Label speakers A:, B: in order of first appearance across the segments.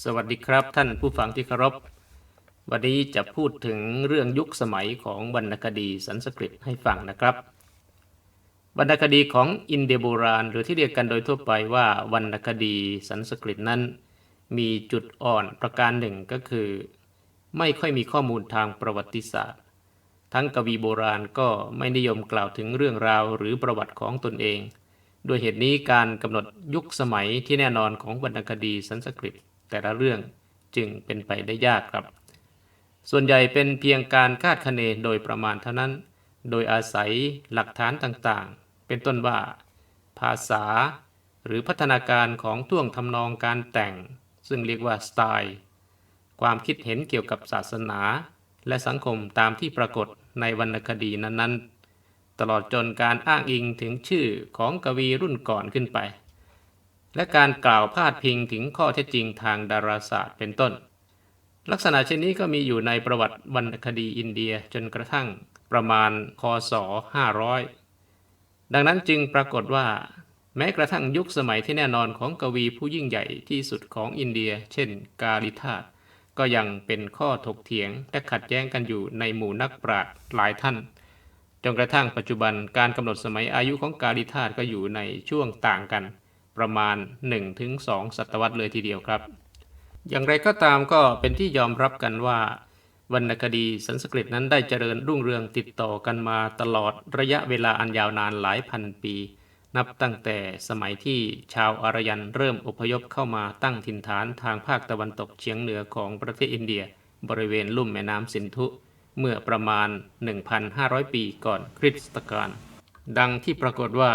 A: สวัสดีครับท่านผู้ฟังที่เคารพ วันนี้จะพูดถึงเรื่องยุคสมัยของวรรณคดีสันสกฤตให้ฟังนะครับ วรรณคดีของอินเดียโบราณ หรือที่เรียกกันโดยทั่วไปว่าวรรณคดีสันสกฤตนั้น มีจุดอ่อนประการหนึ่งก็คือ ไม่ค่อยมีข้อมูลทางประวัติศาสตร์ ทั้งกวีโบราณก็ไม่นิยมกล่าวถึงเรื่องราวหรือประวัติของตนเองโดยเหตุนี้การกำหนดยุคสมัยที่แน่นอนของวรรณคดีสันสกฤต แต่ละเรื่องจึงเป็นไปได้ยากครับ ส่วนใหญ่เป็นเพียงการคาดคะเนโดยประมาณเท่านั้น โดยอาศัยหลักฐานต่างๆ เป็นต้นว่า ภาษา หรือพัฒนาการของท่วงทำนองการแต่ง ซึ่งเรียกว่าสไตล์ ความคิดเห็นเกี่ยวกับศาสนา และสังคมตามที่ปรากฏในวรรณคดีนั้นๆ ตลอดจนการอ้างอิงถึงชื่อของกวีรุ่นก่อนขึ้นไป และการกล่าวพาดพิงถึงข้อเท็จจริงทางดาราศาสตร์เป็นต้น ลักษณะเช่นนี้ก็มีอยู่ในประวัติวรรณคดีอินเดียจนกระทั่งประมาณคศ 500 ดังนั้นจึงปรากฏว่า แม้กระทั่งยุคสมัยที่แน่นอนของกวีผู้ยิ่งใหญ่ที่สุดของอินเดีย เช่น กาลิธาตก็ยังเป็นข้อถกเถียงและขัดแย้งกันอยู่ในหมู่นักปราชญ์หลายท่านจนกระทั่งปัจจุบันการกำหนดสมัยอายุของกาลิธาตก็อยู่ในช่วงต่างกัน ประมาณ 1-2 ศตวรรษเลยทีเดียวครับ อย่างไรก็ตามก็เป็นที่ยอมรับกันว่า วรรณคดีสันสกฤตนั้นได้เจริญรุ่งเรืองติดต่อกันมาตลอดระยะเวลาอันยาวนานหลายพันปี นับตั้งแต่สมัยที่ชาวอารยันเริ่มอพยพเข้ามาตั้งถิ่นฐานทางภาคตะวันตกเฉียงเหนือของประเทศอินเดีย บริเวณลุ่มแม่น้ำสินธุเมื่อประมาณ 1,500 ปีก่อนคริสตกาลดังที่ปรากฏว่า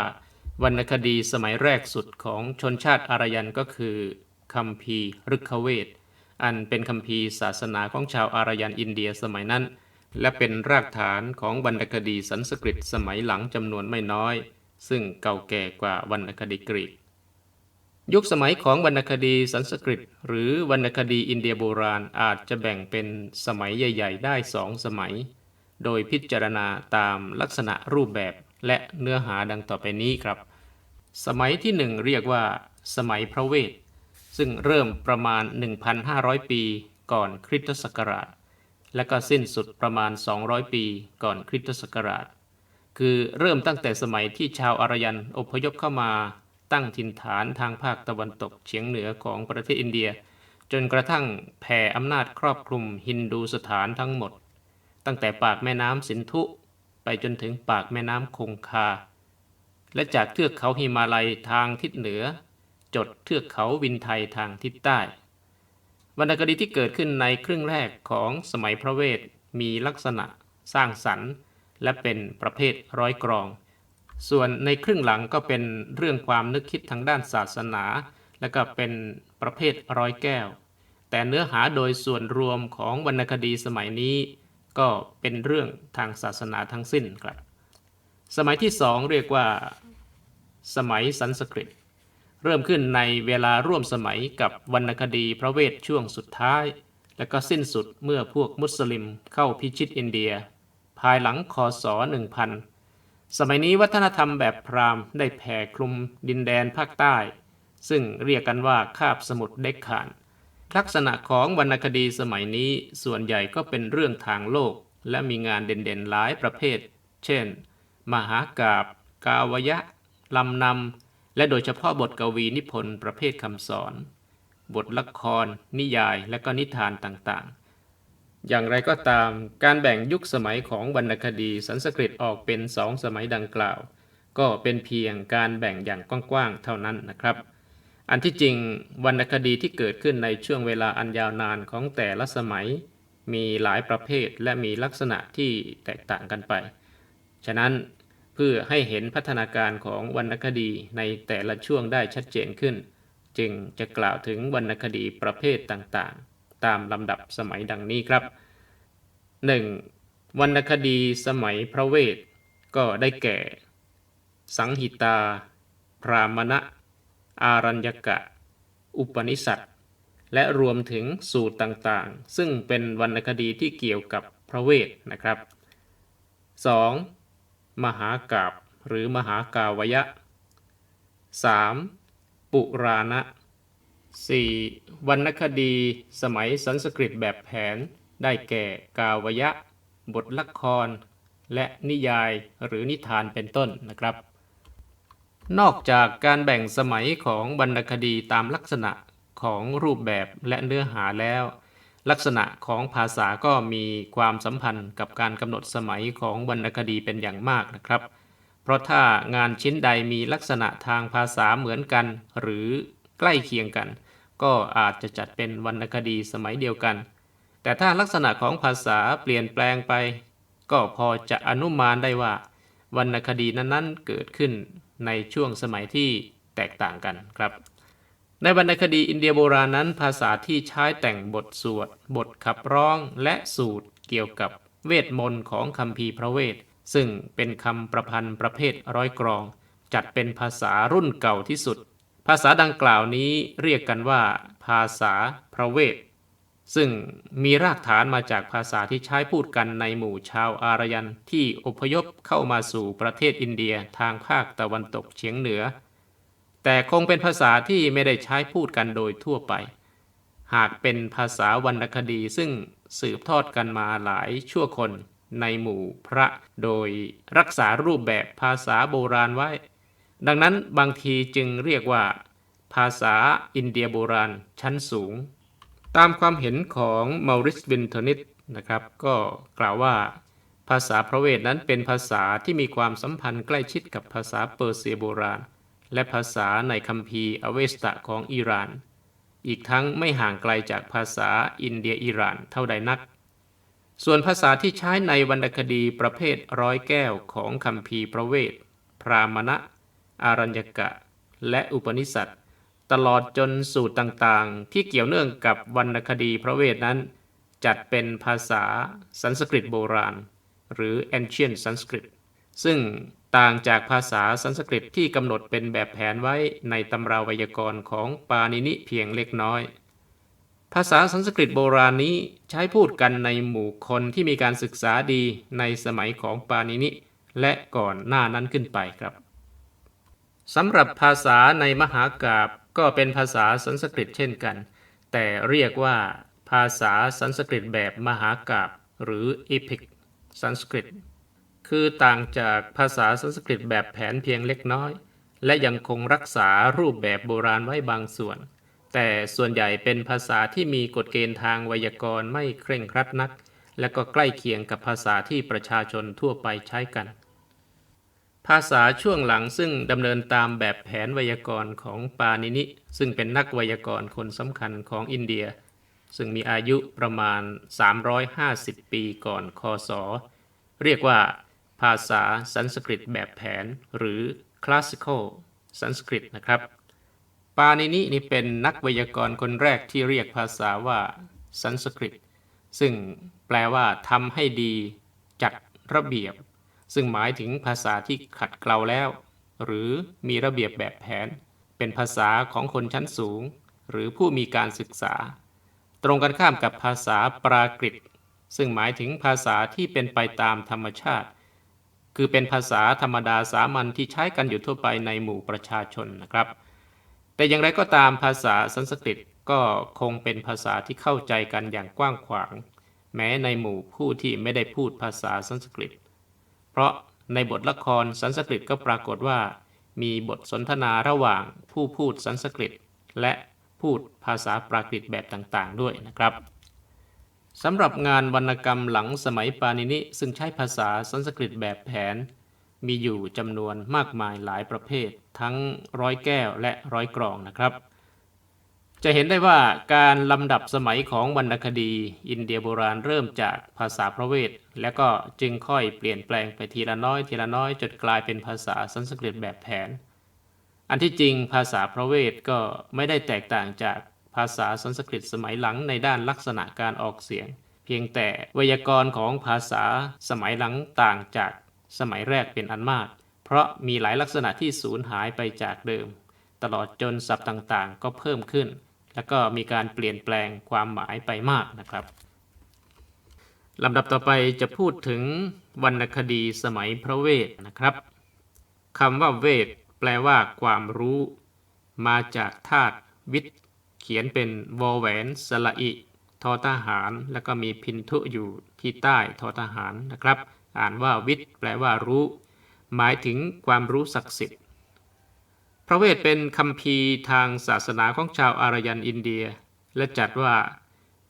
A: วรรณคดีสมัยแรกสุดของชนชาติอารยันก็คือคัมภีร์ฤกขเวทอันเป็นคัมภีร์ศาสนาของชาวอารยันอินเดียสมัยนั้น และเป็นรากฐานของวรรณคดีสันสกฤตสมัยหลังจำนวนไม่น้อย ซึ่งเก่าแก่กว่าวรรณคดีกรีก ยุคสมัยของวรรณคดีสันสกฤต หรือวรรณคดีอินเดียโบราณอาจจะแบ่งเป็นสมัยใหญ่ ๆ ได้สองสมัย โดยพิจารณาตามลักษณะรูปแบบ และเนื้อหาดังต่อไปนี้ครับ สมัยที่หนึ่งเรียกว่า สมัยพระเวท ซึ่งเริ่มประมาณ 1,500 ปีก่อนคริสตศักราช และก็สิ้นสุดประมาณ 200 ปีก่อนคริสตศักราช คือเริ่มตั้งแต่สมัยที่ชาวอารยันอพยพเข้ามาตั้งถิ่นฐานทางภาคตะวันตกเฉียงเหนือของประเทศอินเดีย จนกระทั่งแผ่อำนาจครอบคลุมฮินดูสถานทั้งหมด ตั้งแต่ปากแม่น้ำสินธุ ไปจนถึงปากแม่น้ำคงคา และจากเทือกเขาหิมาลัยทางทิศเหนือ จดเทือกเขาวินไทยทางทิศใต้ วรรณคดีที่เกิดขึ้นในครึ่งแรกของสมัยพระเวทมีลักษณะสร้างสรรค์ และเป็นประเภทร้อยกรอง ส่วนในครึ่งหลังก็เป็นเรื่องความนึกคิดทางด้านศาสนา และก็เป็นประเภทร้อยแก้ว แต่เนื้อหาโดยส่วนรวมของวรรณคดีสมัยนี้ ก็เป็นเรื่องทางศาสนาทั้งสิ้นครับ สมัยที่สองเรียกว่าสมัยสันสกฤต เริ่มขึ้นในเวลาร่วมสมัยกับวรรณคดีพระเวทช่วงสุดท้าย และก็สิ้นสุดเมื่อพวกมุสลิมเข้าพิชิตอินเดีย ภายหลังคศ 1000 สมัยนี้วัฒนธรรมแบบพราหมณ์ได้แผ่คลุมดินแดนภาคใต้ ซึ่งเรียกกันว่าคาบสมุทรเด็กขาน ลักษณะของวรรณคดีสมัยนี้ส่วนใหญ่ก็เป็นเรื่องทางโลก และมีงานเด่นๆหลายประเภท เช่น มหากาบกาวยะ ลำนำ และโดยเฉพาะบทกวีนิพนธ์ประเภทคำสอน บทละคร นิยาย และก็นิทานต่างๆ อย่างไรก็ตาม การแบ่งยุคสมัยของวรรณคดีสันสกฤตออกเป็นสองสมัยดังกล่าว ก็เป็นเพียงการแบ่งอย่างกว้างๆเท่านั้นนะครับ อันที่จริงวรรณคดีที่เกิดขึ้นในช่วงเวลาอันยาวนานของแต่ละสมัย มีหลายประเภทและมีลักษณะที่แตกต่างกันไป ฉะนั้นเพื่อให้เห็นพัฒนาการของวรรณคดีในแต่ละช่วงได้ชัดเจนขึ้น จึงจะกล่าวถึงวรรณคดีประเภทต่างๆ ตามลำดับสมัยดังนี้ครับ 1. วรรณคดีสมัยพระเวทก็ได้แก่ สังหิตา พรามณะ อารัญญกะ อุปนิสัตและรวมถึงสูตรต่างๆ ซึ่งเป็นวรรณคดีที่เกี่ยวกับพระเวทนะครับ 2. มหากาบหรือมหากาวยะ 3. ปุราณะ 4. วรรณคดีสมัยสันสกฤตแบบแผน ได้แก่กาวยะ บทละคร และนิยายหรือนิทานเป็นต้นนะครับ นอกจากการแบ่งสมัยของวรรณคดีตามลักษณะของรูปแบบและเนื้อหาแล้ว ลักษณะของภาษาก็มีความสัมพันธ์กับการกำหนดสมัยของวรรณคดีเป็นอย่างมากนะครับ เพราะถ้างานชิ้นใดมีลักษณะทางภาษาเหมือนกัน หรือใกล้เคียงกัน ก็อาจจะจัดเป็นวรรณคดีสมัยเดียวกัน แต่ถ้าลักษณะของภาษาเปลี่ยนแปลงไป ก็พอจะอนุมานได้ว่า วรรณคดีนั้นๆเกิดขึ้น ในช่วงสมัยที่แตกต่างกันครับ ในวรรณคดีอินเดียโบราณนั้น ภาษาที่ใช้แต่งบทสวด บทขับร้องและสูตรเกี่ยวกับเวทมนต์ของคัมภีร์พระเวท ซึ่งเป็นคำประพันธ์ประเภทร้อยกรอง จัดเป็นภาษารุ่นเก่าที่สุด ภาษาดังกล่าวนี้เรียกกันว่า ภาษาพระเวท ซึ่งมีรากฐานมาจากภาษาที่ใช้พูดกันในหมู่ชาวอารยันที่อพยพเข้ามาสู่ประเทศอินเดียทางภาคตะวันตกเฉียงเหนือ แต่คงเป็นภาษาที่ไม่ได้ใช้พูดกันโดยทั่วไป หากเป็นภาษาวรรณคดีซึ่งสืบทอดกันมาหลายชั่วคนในหมู่พระโดยรักษารูปแบบภาษาโบราณไว้ ดังนั้นบางทีจึงเรียกว่า ภาษาอินเดียโบราณชั้นสูง ตามความเห็นของมาริสวินเทอร์นิตนะครับ ก็กล่าวว่าภาษาพระเวทนั้นเป็นภาษาที่มีความสัมพันธ์ใกล้ชิดกับภาษาเปอร์เซียโบราณ และภาษาในคัมภีร์อเวสตะของอิหร่าน อีกทั้งไม่ห่างไกลจากภาษาอินเดียอิหร่านเท่าใดนัก ส่วนภาษาที่ใช้ในวรรณคดีประเภทร้อยแก้วของคัมภีร์พระเวท พรามณะอารัญญกะ และอุปนิสัต ตลอดจนสูตรต่างๆ ที่เกี่ยวเนื่องกับวรรณคดีพระเวทนั้น จัดเป็นภาษาสันสกฤตโบราณ หรือ ancient Sanskrit ซึ่งต่างจากภาษาสันสกฤตที่กำหนดเป็นแบบแผนไว้ในตำราไวยากรณ์ของปานินิเพียงเล็กน้อย ภาษาสันสกฤตโบราณนี้ใช้พูดกันในหมู่คนที่มีการศึกษาดีในสมัยของปานินิและก่อนหน้านั้นขึ้นไปครับ สำหรับภาษาในมหากาบก็เป็นภาษาสันสกฤตเช่นกัน แต่เรียกว่าภาษาสันสกฤตแบบมหากาบหรือ Epic สันสกฤต คือต่างจากภาษาสันสกฤตแบบแผนเพียงเล็กน้อย และยังคงรักษารูปแบบโบราณไว้บางส่วน แต่ส่วนใหญ่เป็นภาษาที่มีกฎเกณฑ์ทางไวยากรณ์ไม่เคร่งครัดนัก และก็ใกล้เคียงกับภาษาที่ประชาชนทั่วไปใช้กัน ภาษาช่วงหลังซึ่งดำเนินตามแบบแผนไวยากรณ์ของปานินิ ซึ่งเป็นนักไวยากรณ์คนสำคัญของอินเดีย ซึ่งมีอายุประมาณ 350 ปีก่อนคศ เรียกว่าภาษาสันสกฤตแบบแผนหรือ classical สันสกฤตนะครับ ปานินินี่เป็นนักไวยากรณ์คนแรกที่เรียกภาษาว่าสันสกฤต ซึ่งแปลว่าทำให้ดีจัดระเบียบ ซึ่งหมายถึงภาษาที่ขัดเกลาแล้ว หรือมีระเบียบแบบแผน เป็นภาษาของคนชั้นสูง หรือผู้มีการศึกษา ตรงกันข้ามกับภาษาปรากฤตซึ่งหมายถึงภาษาที่เป็นไปตามธรรมชาติ คือเป็นภาษาธรรมดาสามัญที่ใช้กันอยู่ทั่วไปในหมู่ประชาชนนะครับ แต่อย่างไรก็ตามภาษาสันสกฤตก็คงเป็นภาษาที่เข้าใจกันอย่างกว้างขวาง แม้ในหมู่ผู้ที่ไม่ได้พูดภาษาสันสกฤต เพราะในบทละครสันสกฤตก็ปรากฏว่า มีบทสนทนาระหว่างผู้พูดสันสกฤต และพูดภาษาปรากฤตแบบต่างๆ ด้วยนะครับสำหรับงานวรรณกรรมหลังสมัยปานินิซึ่งใช้ภาษาสันสกฤตแบบแผน มีอยู่จำนวนมากมายหลายประเภท ทั้งร้อยแก้วและร้อยกรองนะครับ จะเห็นได้ว่าการลำดับสมัยของวรรณคดี อินเดียโบราณเริ่มจากภาษาพระเวท และก็จึงค่อยเปลี่ยนแปลงไปทีละน้อยทีละน้อยจนกลายเป็นภาษาสันสกฤตแบบแผน อันที่จริงภาษาพระเวทก็ไม่ได้แตกต่างจากภาษาสันสกฤตสมัยหลังในด้านลักษณะการออกเสียง เพียงแต่ไวยากรณ์ของภาษาสมัยหลังต่างจากสมัยแรกเป็นอันมาก เพราะมีหลายลักษณะที่สูญหายไปจากเดิม ตลอดจนศัพท์ต่างๆ ก็เพิ่มขึ้น แล้วก็มีการเปลี่ยนแปลงความหมายไปมากนะครับลำดับต่อไปจะพูดถึงวรรณคดีสมัยพระเวทนะครับคำว่าเวทแปลว่าความรู้ มาจากธาตุวิทย์ เขียนเป็นวอแหวนสระอิ ทอทหาร แล้วก็มีพินทุอยู่ที่ใต้ทอทหารนะครับ อ่านว่าวิทย์แปลว่ารู้ หมายถึงความรู้ศักดิ์สิทธิ์ พระเวทเป็นคำพีร์ทางศาสนาของชาวอารยันอินเดีย และจัดว่า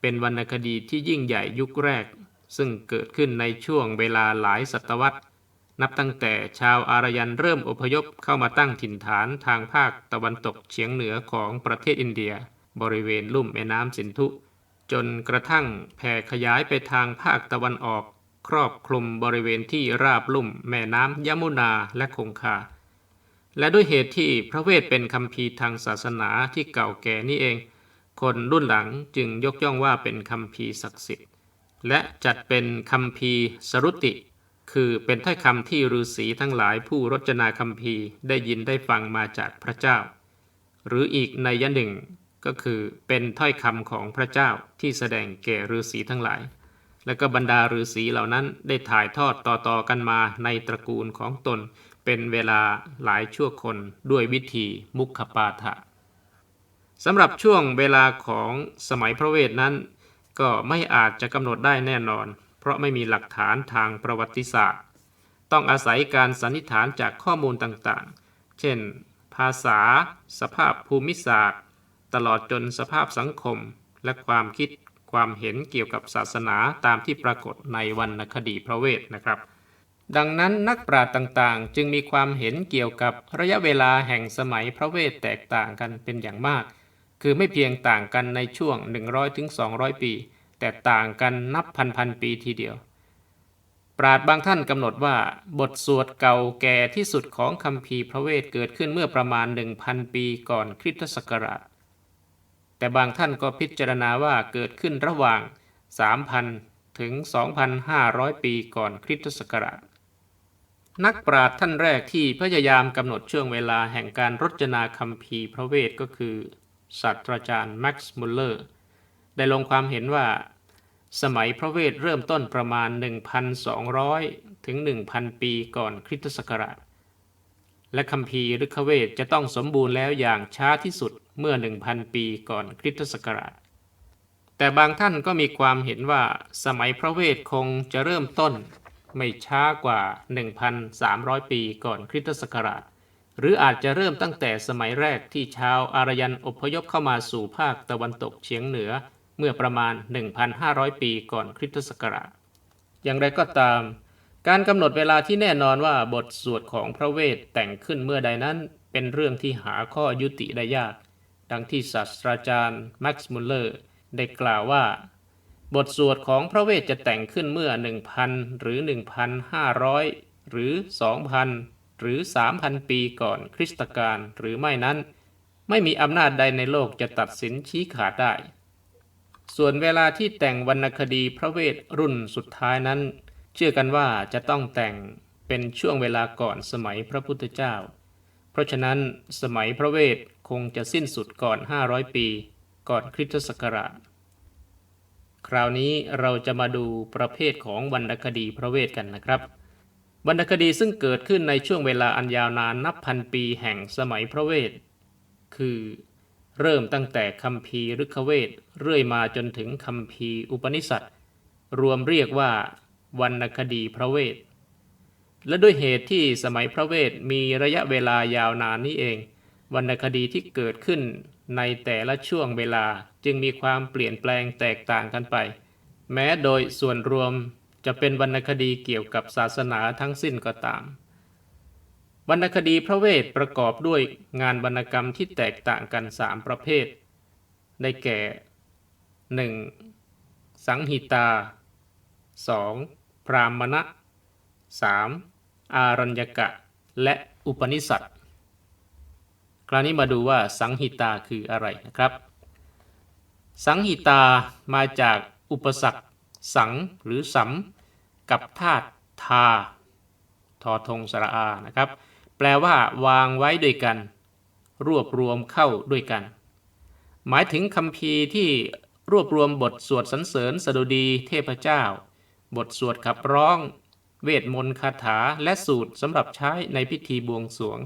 A: เป็นวรรณคดีที่ยิ่งใหญ่ยุคแรก ซึ่งเกิดขึ้นในช่วงเวลาหลายศตวรรษ นับตั้งแต่ชาวอารยันเริ่มอพยพเข้ามาตั้งถิ่นฐานทางภาคตะวันตกเฉียงเหนือของประเทศอินเดีย บริเวณลุ่มแม่น้ำสินธุ จนกระทั่งแผ่ขยายไปทางภาคตะวันออก ครอบคลุมบริเวณที่ราบลุ่มแม่น้ำยมุนาและคงคา และด้วยเหตุที่พระเวทเป็นคำพีร์ทางศาสนาที่เก่าแก่นี่เอง คนรุ่นหลังจึงยกย่องว่าเป็นคำพีร์ศักดิ์สิทธิ์ และจัดเป็นคำพีร์สรุติ คือเป็นถ้อยคำที่ฤาษีทั้งหลายผู้รจนาคำพีร์ได้ยินได้ฟังมาจากพระเจ้า หรืออีกในยะหนึ่งก็คือเป็นถ้อยคำของพระเจ้าที่แสดงแก่ฤาษีทั้งหลาย และก็บรรดาฤาษีเหล่านั้นได้ถ่ายทอดต่อๆกันมาในตระกูลของตน เป็นเวลาหลายชั่วคนด้วยวิธีมุขปาฐะสำหรับช่วงเวลาของสมัยพระเวทนั้น ก็ไม่อาจจะกำหนดได้แน่นอน เพราะไม่มีหลักฐานทางประวัติศาสตร์ ต้องอาศัยการสันนิษฐานจากข้อมูลต่างๆ เช่น ภาษา สภาพภูมิศาสตร์ ตลอดจนสภาพสังคม และความคิดความเห็นเกี่ยวกับศาสนาตามที่ปรากฏในวรรณคดีพระเวทนะครับ ดังนั้นนักปราชญ์ต่างๆ จึงมีความเห็นเกี่ยวกับระยะเวลาแห่งสมัยพระเวทแตกต่างกันเป็นอย่างมาก คือไม่เพียงต่างกันในช่วง 100-200ปี แต่ต่างกันนับพันๆปีทีเดียว ปราชญ์บางท่านกำหนดว่า บทสวดเก่าแก่ที่สุดของคัมภีร์พระเวทเกิดขึ้นเมื่อประมาณ 1,000 ปีก่อนคริสตศักราช แต่บางท่านก็พิจารณาว่าเกิดขึ้นระหว่าง 3,000 ถึง 2,500 ปีก่อนคริสตศักราช นักปราชญ์ท่านแรกที่พยายามกำหนดช่วงเวลาแห่งการรจนาคัมภีพระเวทก็คือศาสตราจารย์แม็กซ์มุลเลอร์ ได้ลงความเห็นว่า สมัยพระเวทเริ่มต้นประมาณ 1,200 ถึง 1,000 ปีก่อนคริสตศักราช และคัมภีร์ฤกขเวทจะต้องสมบูรณ์แล้วอย่างช้าที่สุดเมื่อ 1,000 ปีก่อนคริสตศักราช แต่บางท่านก็มีความเห็นว่าสมัยพระเวทคงจะเริ่มต้น ไม่ช้ากว่า 1,300 ปีก่อนคริสตศักราช หรืออาจจะเริ่มตั้งแต่สมัยแรกที่ชาวอารยันอพยพเข้ามาสู่ภาคตะวันตกเฉียงเหนือเมื่อประมาณ 1,500 ปีก่อนคริสตศักราช อย่างไรก็ตาม การกำหนดเวลาที่แน่นอนว่าบทสวดของพระเวทแต่งขึ้นเมื่อใดนั้นเป็นเรื่องที่หาข้อยุติได้ยาก ดังที่ศาสตราจารย์แม็กซ์มุลเลอร์ได้กล่าวว่า บทสวดของพระเวทจะแต่งขึ้นเมื่อ 1,000 หรือ 1,500 หรือ 2,000 หรือ 3,000 ปีก่อนคริสตกาลหรือไม่นั้น ไม่มีอำนาจใดในโลกจะตัดสินชี้ขาดได้ ส่วนเวลาที่แต่งวรรณคดีพระเวทรุ่นสุดท้ายนั้น เชื่อกันว่าจะต้องแต่งเป็นช่วงเวลาก่อนสมัยพระพุทธเจ้า เพราะฉะนั้นสมัยพระเวทคงจะสิ้นสุดก่อน 500 ปี ก่อนคริสตศักราช คราวนี้เราจะมาดูประเภทของวรรณคดีพระเวทกันนะครับ วรรณคดีซึ่งเกิดขึ้นในช่วงเวลาอันยาวนานนับพันปีแห่งสมัยพระเวท คือ เริ่มตั้งแต่คัมภีร์ฤกเวทเรื่อยมาจนถึงคัมภีร์อุปนิษัทรวมเรียกว่าวรรณคดีพระเวท และด้วยเหตุที่สมัยพระเวทมีระยะเวลายาวนานนี้เอง วรรณคดีที่เกิดขึ้นในแต่ละช่วงเวลา จึงมีความเปลี่ยนแปลงแตกต่างกันไป แม้โดยส่วนรวมจะเป็นวรรณคดีเกี่ยวกับศาสนาทั้งสิ้นก็ตาม วรรณคดีพระเวทประกอบด้วยงานวรรณกรรมที่แตกต่างกัน3ประเภท ได้แก่ 1. สังหิตา 2. พรามณะ 3. อารัญญกะ และอุปนิสัตคราวนี้มาดูว่าสังหิตาคืออะไรนะครับ สังหิตามาจากอุปสรรค สังหรือสัมกับธาตุทา ทอทงสระอา นะครับ แปลว่าวางไว้ด้วยกัน รวบรวมเข้าด้วยกัน หมายถึงคำพีที่รวบรวมบทสวดสรรเสริญสดุดีเทพเจ้า บทสวดขับร้อง เวทมนต์คาถาและสูตรสำหรับใช้ในพิธีบวงสรวง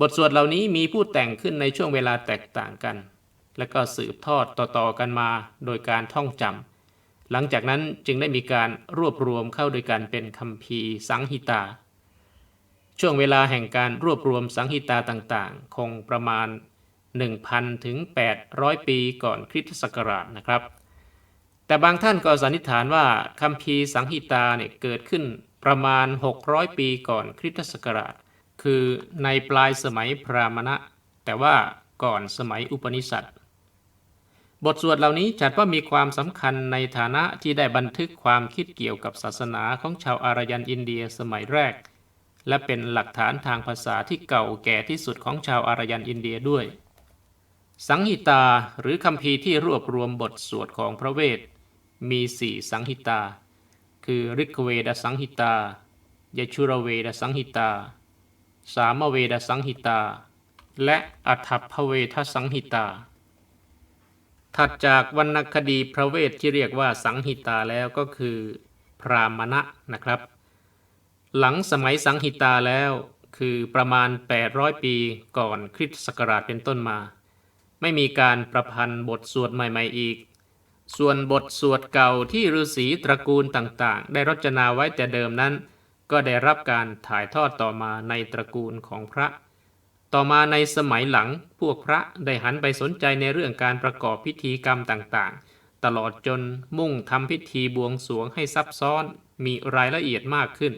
A: บทสวดเหล่านี้มีผู้แต่งขึ้นในช่วงเวลาแตกต่างกัน และก็สืบทอดต่อๆกันมาโดยการท่องจำหลังจากนั้นจึงได้มีการรวบรวมเข้าโดยกันเป็นคัมภีสังหิตา ช่วงเวลาแห่งการรวบรวมสังหิตาต่างๆ คงประมาณ 1,000 ถึง 800 ปีก่อนคริสตศักราชนะครับ แต่บางท่านก็สันนิษฐานว่าคัมภีสังหิตาเนี่ยเกิดขึ้นประมาณ 600 ปีก่อนคริสตศักราช คือในปลายสมัยพราหมณ์แต่ว่าก่อนสมัยอุปนิสัต บทสวดเหล่านี้จัดว่ามีความสำคัญในฐานะที่ได้บันทึกความคิดเกี่ยวกับศาสนาของชาวอารยันอินเดียสมัยแรก และเป็นหลักฐานทางภาษาที่เก่าแก่ที่สุดของชาวอารยันอินเดียด้วย สังหิตาหรือคัมภีที่รวบรวมบทสวดของพระเวท มีสี่สังหิตา คือริกเวดสังหิตายชุรเวดสังหิตา สามเวดสังหิตา และอัฏฐพเวทสังหิตา ถัดจากวรรณคดีพระเวทที่เรียกว่าสังหิตาแล้วก็คือ พรามณะนะครับ หลังสมัยสังหิตาแล้วคือประมาณ 800 ปีก่อนคริสต์ศักราชเป็นต้นมา ไม่มีการประพันธ์บทสวดใหม่ ๆอีก ส่วนบทสวดเก่าที่ฤาษีตระกูลต่างๆ ได้รจนาไว้แต่เดิมนั้น ก็ได้รับการถ่ายทอดต่อมาในตระกูลของพระ ต่อมาในสมัยหลังพวกพระได้หันไปสนใจในเรื่องการประกอบพิธีกรรมต่างๆ ตลอดจนมุ่งทำพิธีบวงสรวงให้ซับซ้อนมีรายละเอียดมากขึ้น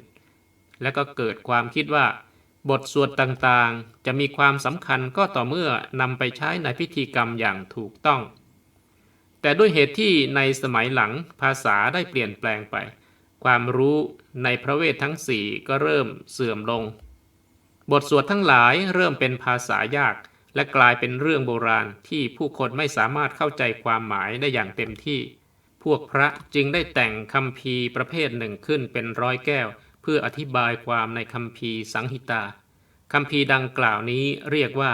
A: และก็เกิดความคิดว่า บทสวดต่างๆ จะมีความสำคัญก็ต่อเมื่อนำไปใช้ในพิธีกรรมอย่างถูกต้อง แต่ด้วยเหตุที่ในสมัยหลังภาษาได้เปลี่ยนแปลงไป ความรู้ในพระเวททั้งสี่ก็เริ่มเสื่อมลง บทสวดทั้งหลายเริ่มเป็นภาษายาก และกลายเป็นเรื่องโบราณที่ผู้คนไม่สามารถเข้าใจความหมายได้อย่างเต็มที่ พวกพระจึงได้แต่งคัมภีประเภทหนึ่งขึ้นเป็นร้อยแก้ว เพื่ออธิบายความในคัมภีสังหิตาคัมภีดังกล่าวนี้เรียกว่า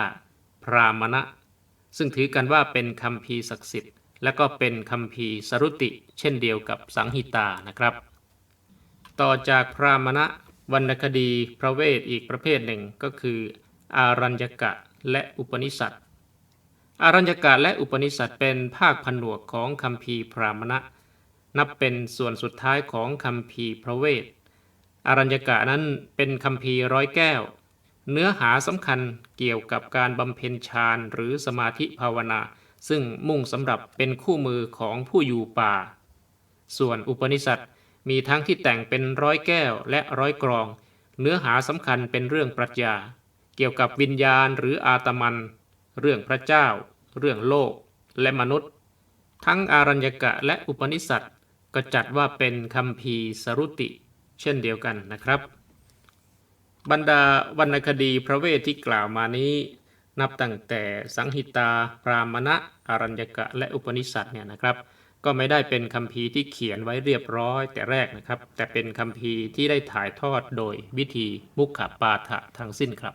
A: พรามณะ ซึ่งถือกันว่าเป็นคัมภีศักดิ์สิทธิ์ และก็เป็นคัมภีสรุติ เช่นเดียวกับสังหิตานะครับ ต่อจากพรามณะ วรรณคดีพระเวทอีกประเภทหนึ่งก็คือ อารัญญกะและอุปนิสัตอารัญญกะและอุปนิสัตเป็นภาคผนวกของคัมภีพรามณะ นับเป็นส่วนสุดท้ายของคัมภีพระเวท อารัญญกะนั้นเป็นคัมภีร์ร้อยแก้ว เนื้อหาสำคัญเกี่ยวกับการบำเพ็ญฌานหรือสมาธิภาวนา ซึ่งมุ่งสำหรับเป็นคู่มือของผู้อยู่ป่า ส่วนอุปนิสัต มีทั้งที่แต่งเป็นร้อยแก้วและร้อยกรอง เนื้อหาสำคัญเป็นเรื่องปรัชญา เกี่ยวกับวิญญาณหรืออาตมัน เรื่องพระเจ้า เรื่องโลก และมนุษย์ ทั้งอารัญญกะและอุปนิสัตก็จัดว่าเป็นคัมภีร์สรุติ เช่นเดียวกันนะครับ บรรดาวรรณคดีพระเวทที่กล่าวมานี้ นับตั้งแต่สังหิตา พรามณะอารัญญกะและอุปนิสัตเนี่ยนะครับ ก็ไม่ได้เป็นคัมภีร์ที่เขียนไว้เรียบร้อยแต่แรกนะครับ แต่เป็นคัมภีร์ที่ได้ถ่ายทอดโดยวิธีมุขปาฐะทั้งสิ้นครับ